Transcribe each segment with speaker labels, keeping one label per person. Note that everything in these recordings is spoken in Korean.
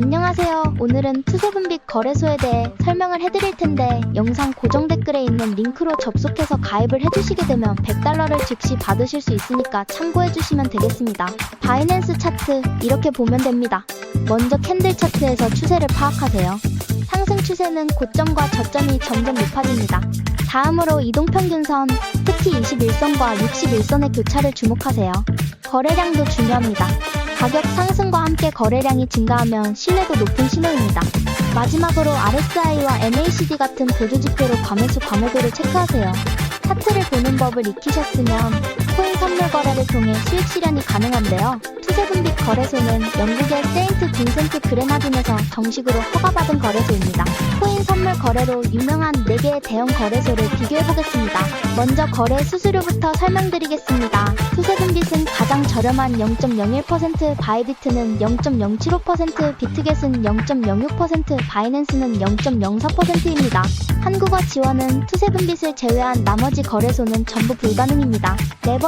Speaker 1: 안녕하세요. 오늘은 투세분빛 거래소에 대해 설명을 해드릴 텐데 영상 고정 댓글에 있는 링크로 접속해서 가입을 해주시게 되면 100달러를 즉시 받으실 수 있으니까 참고해주시면 되겠습니다. 바이낸스 차트 이렇게 보면 됩니다. 먼저 캔들 차트에서 추세를 파악하세요. 상승 추세는 고점과 저점이 점점 높아집니다. 다음으로 이동평균선, 특히 21선과 61선의 교차를 주목하세요. 거래량도 중요합니다. 가격 상승과 함께 거래량이 증가하면 신뢰도 높은 신호입니다. 마지막으로 RSI와 MACD 같은 보조 지표로 과매수 과매도를 체크하세요. 차트를 보는 법을 익히셨으면 코인 선물 거래를 통해 수익 실현이 가능한데요. 투세분빛 거래소는 영국의 세인트 빈센트 그레나딘에서 정식으로 허가받은 거래소입니다. 코인 선물 거래로 유명한 4개의 대형 거래소를 비교해보겠습니다. 먼저 거래 수수료부터 설명드리겠습니다. 투세분빛은 가장 저렴한 0.01%, 바이비트는 0.075%, 비트겟은 0.06%, 바이낸스는 0.04%입니다. 한국어 지원은 투세분빛을 제외한 나머지 거래소는 전부 불가능입니다. 레버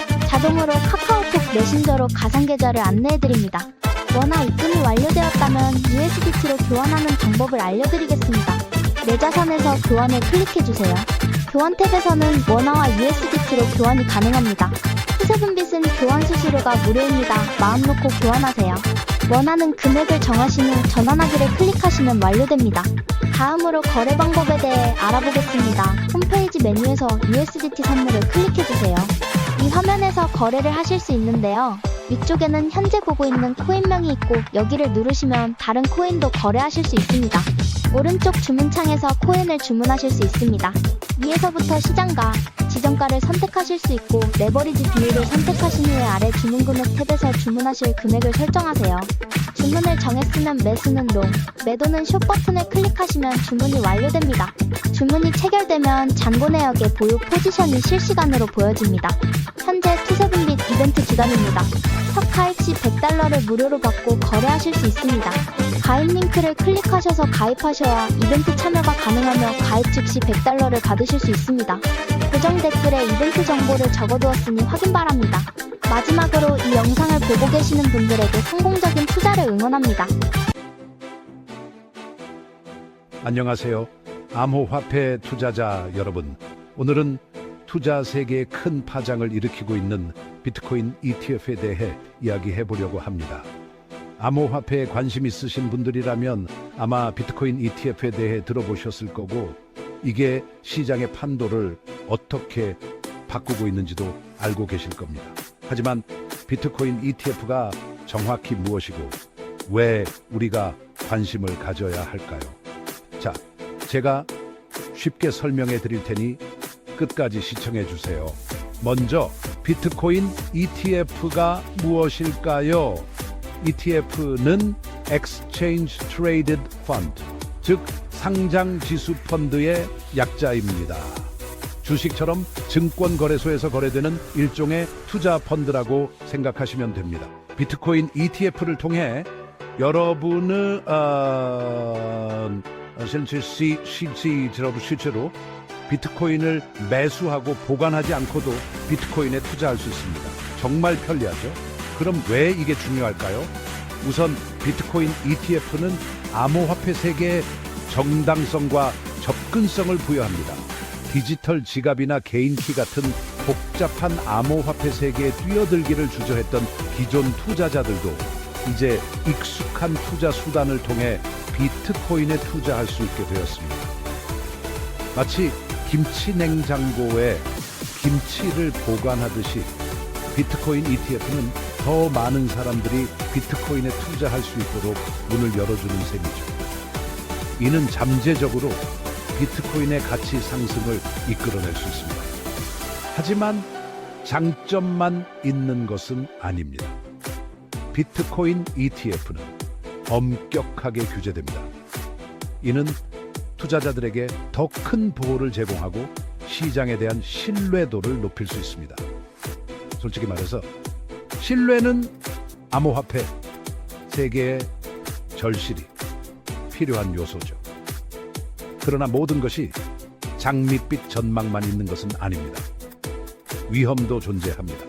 Speaker 1: 자동으로 카카오톡 메신저로 가상계좌를 안내해드립니다. 원화 입금이 완료되었다면 USDT로 교환하는 방법을 알려드리겠습니다. 내 자산에서 교환을 클릭해주세요. 교환 탭에서는 원화와 USDT로 교환이 가능합니다. 투세분빛은 교환 수수료가 무료입니다. 마음 놓고 교환하세요. 원하는 금액을 정하신 후 전환하기를 클릭하시면 완료됩니다. 다음으로 거래 방법에 대해 알아보겠습니다. 홈페이지 메뉴에서 USDT 선물을 클릭해주세요. 이 화면에서 거래를 하실 수 있는데요. 위쪽에는 현재 보고 있는 코인명이 있고 여기를 누르시면 다른 코인도 거래하실 수 있습니다. 오른쪽 주문창에서 코인을 주문하실 수 있습니다. 위에서부터 시장가, 지정가를 선택하실 수 있고 레버리지 비율을 선택하신 후에 아래 주문 금액 탭에서 주문하실 금액을 설정하세요. 주문을 정했으면 매수는 롱, 매도는 숏 버튼을 클릭하시면 주문이 완료됩니다. 주문이 체결되면 잔고 내역의 보유 포지션이 실시간으로 보여집니다. 현재 투세분빛 이벤트 기간입니다. 시 100달러를 무료로 받고 거래하실 수 있습니다. 가입 링크를 클릭하셔서 가입하셔야 이벤트 참여가 가능하며 가입 즉시 100달러를 받으실 수 있습니다. 고정 댓글에 이벤트 정보를 적어두었으니 확인 바랍니다. 마지막으로 이 영상을 보고 계시는 분들에게 성공적인 투자를 응원합니다.
Speaker 2: 안녕하세요. 암호화폐 투자자 여러분. 오늘은 투자 세계에 큰 파장을 일으키고 있는 비트코인 ETF에 대해 이야기해 보려고 합니다. 암호화폐에 관심 있으신 분들이라면 아마 비트코인 ETF에 대해 들어보셨을 거고 이게 시장의 판도를 어떻게 바꾸고 있는지도 알고 계실 겁니다. 하지만 비트코인 ETF가 정확히 무엇이고 왜 우리가 관심을 가져야 할까요? 자, 제가 쉽게 설명해 드릴 테니 끝까지 시청해 주세요. 먼저 비트코인 ETF가 무엇일까요? ETF는 Exchange Traded Fund, 즉 상장 지수 펀드의 약자입니다. 주식처럼 증권 거래소에서 거래되는 일종의 투자 펀드라고 생각하시면 됩니다. 비트코인 ETF를 통해 여러분은 어, 실제 시, 시, 실제로 비트코인을 매수하고 보관하지 않고도 비트코인에 투자할 수 있습니다. 정말 편리하죠. 그럼 왜 이게 중요할까요? 우선 비트코인 ETF는 암호화폐 세계의 정당성과 접근성을 부여합니다. 디지털 지갑이나 개인키 같은 복잡한 암호화폐 세계에 뛰어들기를 주저했던 기존 투자자들도 이제 익숙한 투자 수단을 통해 비트코인에 투자할 수 있게 되었습니다. 마치 김치 냉장고에 김치를 보관하듯이 비트코인 ETF는 더 많은 사람들이 비트코인에 투자할 수 있도록 문을 열어주는 셈이죠. 이는 잠재적으로 비트코인의 가치 상승을 이끌어낼 수 있습니다. 하지만 장점만 있는 것은 아닙니다. 비트코인 ETF는 엄격하게 규제됩니다. 이는 투자자들에게 더 큰 보호를 제공하고 시장에 대한 신뢰도를 높일 수 있습니다. 솔직히 말해서 신뢰는 암호화폐 세계의 절실히 필요한 요소죠. 그러나 모든 것이 장밋빛 전망만 있는 것은 아닙니다. 위험도 존재합니다.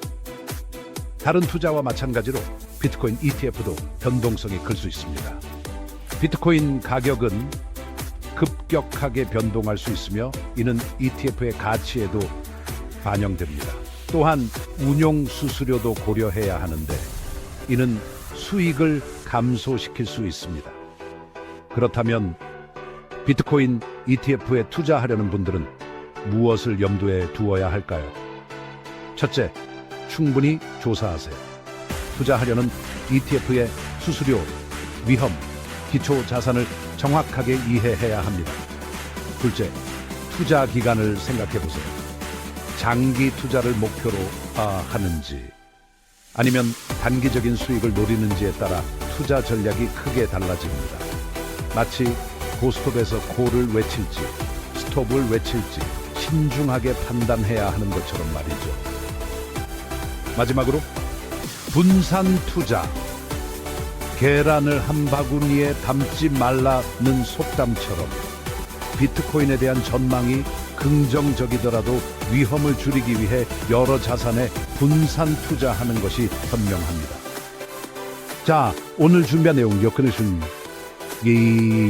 Speaker 2: 다른 투자와 마찬가지로 비트코인 ETF도 변동성이 클 수 있습니다. 비트코인 가격은 급격하게 변동할 수 있으며 이는 ETF의 가치에도 반영됩니다. 또한 운용 수수료도 고려해야 하는데 이는 수익을 감소시킬 수 있습니다. 그렇다면 비트코인 ETF에 투자하려는 분들은 무엇을 염두에 두어야 할까요? 첫째, 충분히 조사하세요. 투자하려는 ETF의 수수료, 위험, 기초 자산을 정확하게 이해해야 합니다. 둘째, 투자 기간을 생각해 보세요. 장기 투자를 목표로 아, 하는지 아니면 단기적인 수익을 노리는지에 따라 투자 전략이 크게 달라집니다. 마치 고스톱에서 고를 외칠지 스톱을 외칠지 신중하게 판단해야 하는 것처럼 말이죠. 마지막으로 분산 투자 계란을 한 바구니에 담지 말라는 속담처럼 비트코인에 대한 전망이 긍정적이더라도 위험을 줄이기 위해 여러 자산에 분산 투자하는 것이 현명합니다. 자, 오늘 준비한 내용 엮어내신 예입니다.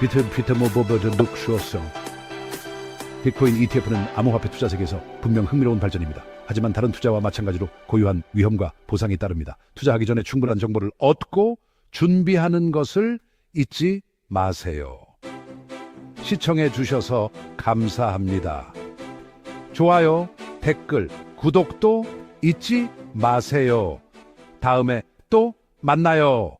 Speaker 2: 비트 비트 모버드 룩쇼성 비트코인 ETF는 암호화폐 투자 세계에서 분명 흥미로운 발전입니다. 하지만 다른 투자와 마찬가지로 고유한 위험과 보상이 따릅니다. 투자하기 전에 충분한 정보를 얻고 준비하는 것을 잊지 마세요. 시청해 주셔서 감사합니다. 좋아요, 댓글, 구독도 잊지 마세요. 다음에 또 만나요.